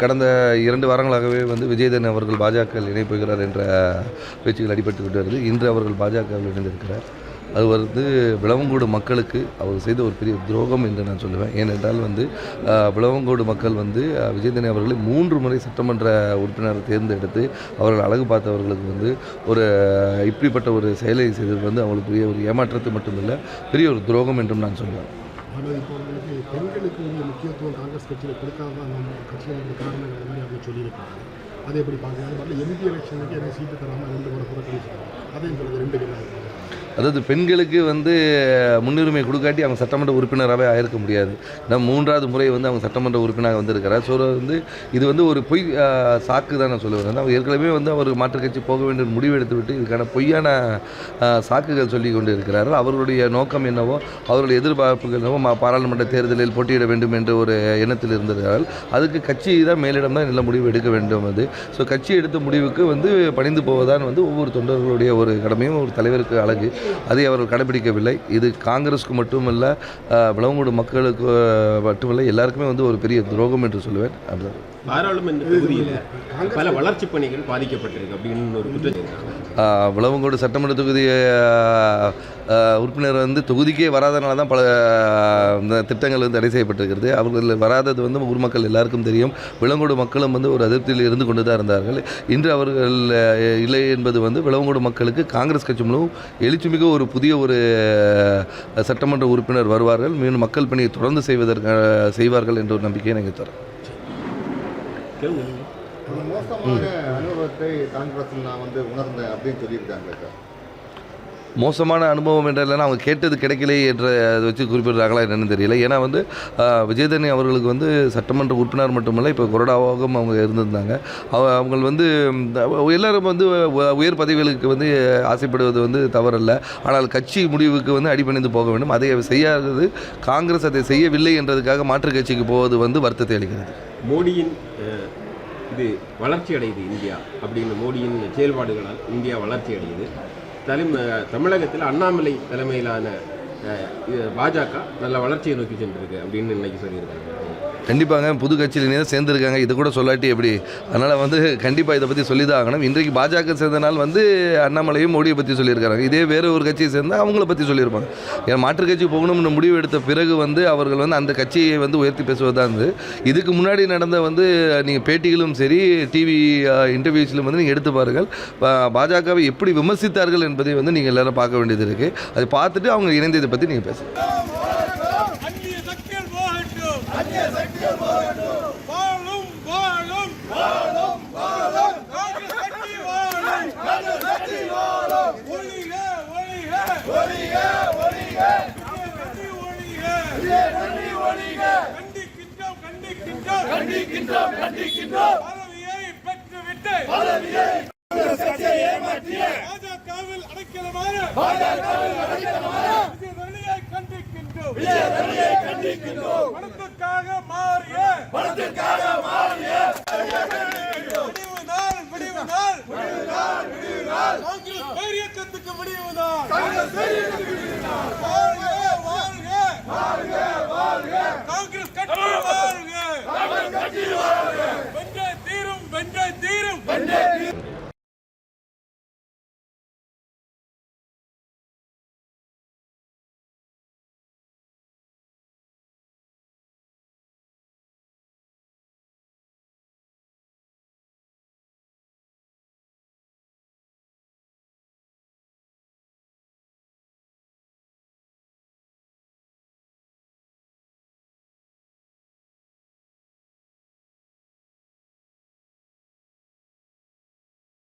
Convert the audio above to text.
கடந்த இரண்டு வாரங்களாகவே வந்து விஜயதன் அவர்கள் பாஜக இணைப்புகிறார் என்ற பேச்சுகள் அடிபட்டு விட்டு வருது. இன்று அவர்கள் பாஜகவில் இணைந்திருக்கிறார். அது வந்து விளவங்கோடு மக்களுக்கு அவர் செய்த ஒரு பெரிய துரோகம் என்று நான் சொல்லுவேன். ஏனென்றால் வந்து விளவங்கோடு மக்கள் வந்து விஜயதனி அவர்களை மூன்று முறை சட்டமன்ற உறுப்பினரை தேர்ந்தெடுத்து அவர்கள் அழகு பார்த்தவர்களுக்கு வந்து ஒரு இப்படிப்பட்ட ஒரு செயலை செய்தது வந்து அவங்களுக்கு பெரிய ஒரு ஏமாற்றத்தை மட்டுமில்லை பெரிய ஒரு துரோகம் என்றும் நான் சொல்லுவேன் ஆனால் இப்போ உங்களுக்கு பெண்களுக்கு வந்து முக்கியத்துவம் காங்கிரஸ் கட்சியில் கொடுக்காம நம்ம கட்சியில் காரணங்கள் மாதிரி அவங்க சொல்லியிருக்காங்க. அதை எப்படி பார்க்குறாங்க அது எம்பி எலெக்ஷனுக்கு எனக்கு சீட்டு தராமல் ரெண்டு முறை புறக்கணிச்சிருக்காங்க. அதையும் எங்களுக்கு ரெண்டு பேரும் அதாவது பெண்களுக்கு வந்து முன்னுரிமை கொடுக்காட்டி அவங்க சட்டமன்ற உறுப்பினராகவே ஆயிருக்க முடியாது. நம் மூன்றாவது முறை வந்து அவங்க சட்டமன்ற உறுப்பினராக வந்திருக்கிறார். ஸோ வந்து இது வந்து ஒரு பொய் சாக்கு தான் நான் சொல்லுவேன். அவர் ஏற்கனவே வந்து அவர் மாற்றுக்கட்சி போக வேண்டும் முடிவு எடுத்து விட்டு இதுக்கான பொய்யான சாக்குகள் சொல்லி கொண்டு இருக்கிறார்கள் அவர்களுடைய நோக்கம் என்னவோ அவருடைய எதிர்பார்ப்புகள் என்னவோ மா- பாராளுமன்ற தேர்தலில் போட்டியிட வேண்டும் என்ற ஒரு எண்ணத்தில் இருந்திருக்கிறார்கள். அதுக்கு கட்சி தான் மேலிடம் தான் நல்ல முடிவு எடுக்க வேண்டும் அது. ஸோ கட்சி எடுத்த முடிவுக்கு வந்து பணிந்து போவதான் வந்து ஒவ்வொரு தொண்டர்களுடைய ஒரு கடமையும் ஒரு தலைவருக்கு அழகு. அதை அவர்கள் கடைபிடிக்கவில்லை. இது காங்கிரஸுக்கு மட்டுமல்ல விளவங்கோடு மக்களுக்கு மட்டுமல்ல எல்லாருக்குமே வந்து ஒரு பெரிய துரோகம் என்று சொல்லுவேன். அப்படிதான் பாராளுமன்ற தொகுதியில் பல வளர்ச்சி பணிகள் பாதிக்கப்பட்டிருக்கு அப்படின்னு ஒரு குற்றம் விளவங்கோடு சட்டமன்ற தொகுதி ஆஹ், ஆஹ், உறுப்பினர் வந்து தொகுதிக்கே வராதனால தான் பல இந்த திட்டங்கள் வந்து தடை செய்யப்பட்டிருக்கிறது. அவர்கள் வராதது வந்து ஊர் மக்கள் எல்லாருக்கும் தெரியும். விளவங்கோடு மக்களும் வந்து ஒரு அதிருப்தியில் இருந்து கொண்டு தான் இருந்தார்கள். இன்று அவர்கள் இல்லை என்பது வந்து விளவங்கோடு மக்களுக்கு காங்கிரஸ் கட்சி மூலம் எழுச்சிமிகு ஒரு புதிய ஒரு சட்டமன்ற உறுப்பினர் வருவார்கள். மீண்டும் மக்கள் பணியை தொடர்ந்து செய்வதற்கு செய்வார்கள் என்ற ஒரு நம்பிக்கையை எனக்கு அந்த மோசமான அனுபவத்தை காங்கிரஸ் நான் வந்து உணர்ந்தேன் அப்படின்னு சொல்லியிருக்காங்க சார். மோசமான அனுபவம் என்றால் அவங்க கேட்டது கிடைக்கலையே என்ற அதை வச்சு குறிப்பிடுறாங்களா என்னென்னு தெரியல. ஏன்னா வந்து விஜயதனி அவர்களுக்கு வந்து சட்டமன்ற உறுப்பினர் மட்டுமல்ல இப்போ கொறடாவாகவும் அவங்க இருந்திருந்தாங்க. அவ- அவங்க வந்து எல்லோரும் எல்லாரும் வந்து உயர் பதவிகளுக்கு வந்து ஆசைப்படுவது வந்து தவறல்ல. ஆனால் கட்சி முடிவுக்கு வந்து அடிபணிந்து போக வேண்டும். அதை செய்யாதது காங்கிரஸ் அதை செய்யவில்லை என்றதுக்காக மாற்றுக் கட்சிக்கு போவது வந்து வருத்தத்தை அளிக்கிறது. மோடியின் இது வளர்ச்சி அடையுது இந்தியா. அப்படின்னு மோடியின் செயல்பாடுகளால் இந்தியா வளர்ச்சி அடையுது தலைம தமிழகத்தில் அண்ணாமலை தலைமையிலான இது பாஜக நல்ல வளர்ச்சியை நோக்கி சென்றிருக்கு அப்படின்னு இன்னைக்கு சொல்லியிருக்காங்க. கண்டிப்பாங்க புது கட்சியிலேயே தான் சேர்ந்துருக்காங்க. இது கூட சொல்லாட்டி எப்படி? அதனால் வந்து கண்டிப்பாக இதை பற்றி சொல்லி தான் ஆகணும். இன்றைக்கு பாஜக சேர்ந்தனால் வந்து அண்ணாமலையும் மோடியை பற்றி சொல்லியிருக்காங்க. இதே வேறு ஒரு கட்சியை சேர்ந்தால் அவங்கள பற்றி சொல்லியிருப்பாங்க. ஏன்னா மாற்றுக் கட்சி போகணும்னு முடிவு எடுத்த பிறகு வந்து அவர்கள் வந்து அந்த கட்சியை வந்து உயர்த்தி பேசுவதாக இருந்து இதுக்கு முன்னாடி நடந்த வந்து நீங்கள் பேட்டிகளும் சரி டிவி இன்டர்வியூஸ்லையும் வந்து நீங்கள் எடுத்து பாருங்கள். பாஜகவை எப்படி விமர்சித்தார்கள் என்பதை வந்து நீங்கள் எல்லோரும் பார்க்க வேண்டியது இருக்குது அதை பார்த்துட்டு அவங்க இணைந்ததை பற்றி நீங்கள் பேசுங்க. கட்சி ஒளிக கட்சி ஒளிக கண்டிக்கின்றோம் கண்டிக்கின்றோம். கண்டிக்கின்றோம் கண்டிக்கின்றோம். பதவியை பெற்றுவிட்டு பதவியை பாஜகவில் அடைக்கலமான பாஜகவில் அடைக்கலமான விஜயதரணியை கண்டிக்கின்றோம். விஜயதரணியை கண்டிக்கின்றோம். பணத்துக்காக மாறிய பணத்துக்காக மாறிய விடிவு நாள் விடிவு நாள். நாள் காங்கிரஸ்